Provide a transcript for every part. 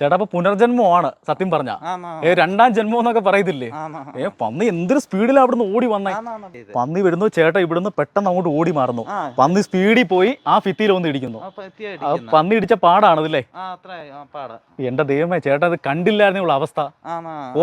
ചേട്ടാ അപ്പൊ പുനർജന്മമാണ് സത്യം പറഞ്ഞ. രണ്ടാം ജന്മം എന്നൊക്കെ പറയത്തില്ലേ? ഏ പന്നി എന്തൊരു സ്പീഡിലാണ് അവിടുന്ന് ഓടി വന്നേ. പന്നി വരുന്നു ചേട്ടാ ഇവിടുന്ന് പെട്ടെന്ന് അങ്ങോട്ട് ഓടി മാറുന്നു. പന്നി സ്പീഡിൽ പോയി ആ ഭിത്തിയിൽ ഒന്ന് ഇടിക്കുന്നു. പന്നി ഇടിച്ച പാടാണതല്ലേ? ആ അത്ര ആ, പാട്. എന്റെ ദൈവമേ ചേട്ടാ അത് കണ്ടില്ലായിരുന്നുള്ള അവസ്ഥ.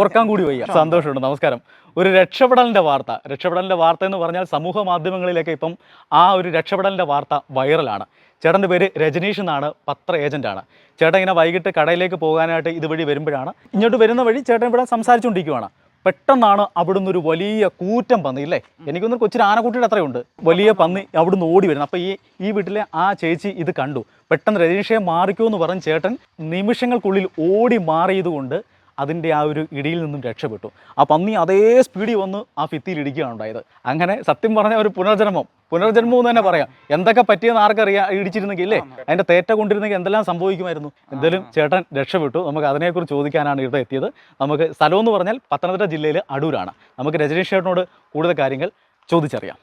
ഓർക്കാൻ കൂടി വയ്യ. സന്തോഷമുണ്ട് നമസ്കാരം. ഒരു രക്ഷപ്പെടലിന്റെ വാർത്ത. രക്ഷപ്പെടലിന്റെ വാർത്ത എന്ന് പറഞ്ഞാൽ സമൂഹ മാധ്യമങ്ങളിലൊക്കെ ഇപ്പം ആ ഒരു രക്ഷപ്പെടലിന്റെ വാർത്ത വൈറലാണ്. ചേട്ടന്റെ പേര് രജനീഷ് എന്നാണ് പത്ര ഏജന്റാണ് ചേട്ടൻ ഇങ്ങനെ വൈകിട്ട് കടയിലേക്ക് പോകാനായിട്ട് ഇതുവഴി വരുമ്പോഴാണ് ഇങ്ങോട്ട് വരുന്ന വഴി ചേട്ടൻ ഇവിടെ സംസാരിച്ചുകൊണ്ടിരിക്കുവാണ്. പെട്ടെന്നാണ് അവിടുന്ന് ഒരു വലിയ കൂറ്റം പന്നി ഇല്ലേ? എനിക്കൊന്ന് കൊച്ചിന് ആനക്കുട്ടിയുടെ അത്രയുണ്ട് വലിയ പന്നി അവിടുന്ന് ഓടി വരുന്നു. അപ്പോൾ ഈ ഈ വീട്ടിലെ ആ ചേച്ചി ഇത് കണ്ടു. പെട്ടെന്ന് രജനീഷയെ മാറിക്കോ എന്ന് പറഞ്ഞ് ചേട്ടൻ നിമിഷങ്ങൾക്കുള്ളിൽ ഓടി മാറിയതുകൊണ്ട് അതിന്റെ ആ ഒരു ഇടിയിൽ നിന്നും രക്ഷപ്പെട്ടു. ആ പന്നി അതേ സ്പീഡിൽ വന്ന് ആ ഭിത്തിയിൽ ഇടിക്കുകയാണ് ഉണ്ടായത്. അങ്ങനെ സത്യം പറഞ്ഞ ഒരു പുനർജന്മം പുനർജന്മം എന്ന് തന്നെ പറയാം. എന്തൊക്കെ പറ്റിയെന്ന് ആർക്കറിയാം? ഇടിച്ചിരുന്നെങ്കിൽ അല്ലേ അതിന്റെ തേറ്റ കൊണ്ടിരുന്നെങ്കിൽ എന്തെല്ലാം സംഭവിക്കുമായിരുന്നു? എന്തായാലും ചേട്ടൻ രക്ഷപ്പെട്ടു. നമുക്ക് അതിനെക്കുറിച്ച് ചോദിക്കാനാണ് ഇവിടെ എത്തിയത്. നമുക്ക് സ്ഥലം എന്ന് പറഞ്ഞാൽ പത്തനംതിട്ട ജില്ലയിൽ അടൂരാണ്. നമുക്ക് രജനീഷ് ചേട്ടനോട് കൂടുതൽ കാര്യങ്ങൾ ചോദിച്ചറിയാം.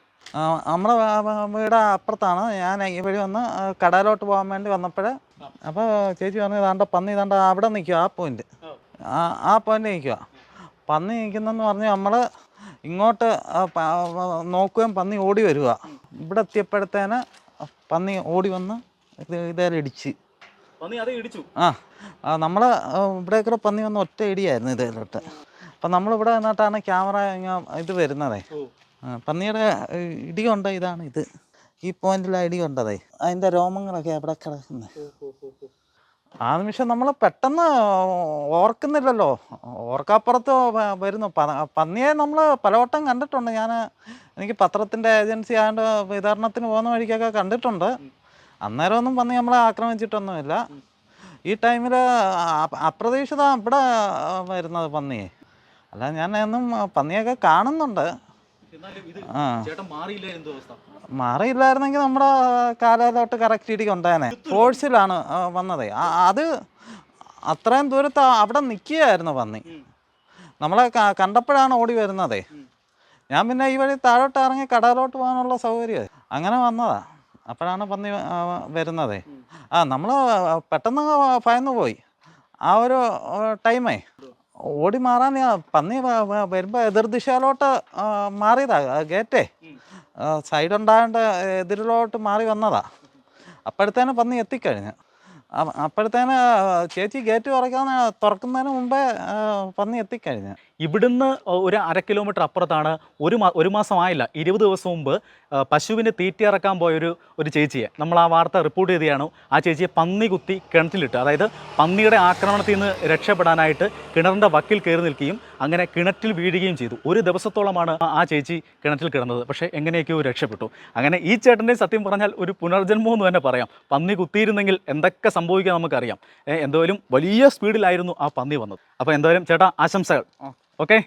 നമ്മുടെ വീട് അപ്പുറത്താണ്. ഞാൻ വഴി വന്ന് കടയിലോട്ട് പോകാൻ വേണ്ടി വന്നപ്പോഴേ അപ്പോൾ ചേച്ചി പറഞ്ഞു ഇതാണ്ട പന്നി ഇതാണ്ട അവിടെ നിൽക്കുക ആ പോയിന്റ് ആ ആ പോയിന്റ് നിൽക്കുക പന്നി നിൽക്കുന്നെന്ന് പറഞ്ഞ് നമ്മൾ ഇങ്ങോട്ട് നോക്കുകയും പന്നി ഓടി വരിക ഇവിടെ എത്തിയപ്പോഴത്തേന് പന്നി ഓടി വന്ന് ഇത് ഇതേലും ഇടിച്ച്. പന്നി ആ നമ്മൾ ഇവിടേക്കൂടെ പന്നി വന്ന് ഒറ്റ ഇടിയായിരുന്നു ഇതേലോട്ട്. അപ്പം നമ്മളിവിടെ നിന്നിട്ടാണ് ക്യാമറ ഇത് വരുന്നതേ. പന്നിയുടെ ഇടി കൊണ്ട ഇതാണ് ഇത്. ഈ പോയിന്റിൽ ഇടി കൊണ്ടതേ. അതിന്റെ രോമങ്ങളൊക്കെ എവിടെ കിടക്കുന്നത് ആ നിമിഷം നമ്മൾ പെട്ടെന്ന് ഓർക്കുന്നില്ലല്ലോ. ഓർക്കപ്പുറത്ത് വരുന്നു. പന്നിയെ നമ്മൾ പലവട്ടം കണ്ടിട്ടുണ്ട്. ഞാൻ എനിക്ക് പത്രത്തിന്റെ ഏജൻസി ആയതുകൊണ്ട് വിതരണത്തിന് പോകുന്ന വഴിക്കൊക്കെ കണ്ടിട്ടുണ്ട്. അന്നേരമൊന്നും പന്നി നമ്മളെ ആക്രമിച്ചിട്ടൊന്നുമില്ല. ഈ ടൈമിൽ അപ്രതീക്ഷിത ഇവിടെ വരുന്നത് പന്നിയെ. അല്ല ഞാൻ എന്നും പന്നിയൊക്കെ കാണുന്നുണ്ട്. ആ. മാറിയില്ലായിരുന്നെങ്കിൽ നമ്മുടെ കാലത്തോട്ട് കറക്റ്റ് ഇടിക്ക് ഉണ്ടായനെ. ഫോഴ്സിലാണ് വന്നത്. അത് അത്രയും ദൂരത്ത് അവിടെ നിൽക്കുകയായിരുന്നു പന്നി. നമ്മളെ കണ്ടപ്പോഴാണ് ഓടി വരുന്നതേ. ഞാൻ പിന്നെ ഈ വഴി താഴോട്ട് ഇറങ്ങി കടയിലോട്ട് പോകാനുള്ള സൗകര്യം. അങ്ങനെ വന്നതാ. അപ്പോഴാണ് പന്നി വരുന്നതേ. ആ നമ്മൾ പെട്ടെന്ന് ഭയന്നു പോയി. ആ ഒരു ടൈമേ. ഓടി മാറാൻ ഞാൻ പന്നി വരുമ്പോൾ എതിർദിശയിലോട്ട് മാറിയതാ ഗേറ്റേ സൈഡ് ഉണ്ടായോണ്ട് എതിരിലോട്ട് മാറി വന്നതാ. അപ്പോഴത്തേന് പന്നി എത്തിക്കഴിഞ്ഞു. അപ്പോഴത്തേന് ചേച്ചി ഗേറ്റ് തുറക്കാൻ തുറക്കുന്നതിന് മുമ്പേ പന്നി എത്തിക്കഴിഞ്ഞു. ഇവിടുന്ന് ഒരു അര കിലോമീറ്റർ അപ്പുറത്താണ് ഒരു ഒരു മാസമായില്ല ഇരുപത് ദിവസം മുമ്പ് പശുവിനെ പശുവിന് തീറ്റ ഇറക്കാൻ പോയൊരു ഒരു ചേച്ചിയെ. നമ്മൾ ആ വാർത്ത റിപ്പോർട്ട് ചെയ്തെയാണ് ആ ചേച്ചിയെ പന്നി കുത്തി കിണറ്റിലിട്ട്. അതായത് പന്നിയുടെ ആക്രമണത്തിൽ നിന്ന് രക്ഷപ്പെടാനായിട്ട് കിണറിന്റെ വക്കിൽ കയറി നിൽക്കുകയും അങ്ങനെ കിണറ്റിൽ വീഴുകയും ചെയ്തു. ഒരു ദിവസത്തോളമാണ് ആ- ചേച്ചി കിണറ്റിൽ കിടന്നത്. പക്ഷേ എങ്ങനെയൊക്കെയോ രക്ഷപ്പെട്ടു. അങ്ങനെ ഈ ചേട്ടന്റെ സത്യം പറഞ്ഞാൽ ഒരു പുനർജന്മം എന്ന് തന്നെ പറയാം. പന്നി കുത്തിയിരുന്നെങ്കിൽ എന്തൊക്കെ സംഭവിക്കാൻ നമുക്കറിയാം. എന്തായാലും വലിയ സ്പീഡിലായിരുന്നു ആ പന്നി വന്നത്. അപ്പോൾ എന്തായാലും ചേട്ടാ ആശംസകൾ. ഓക്കെ?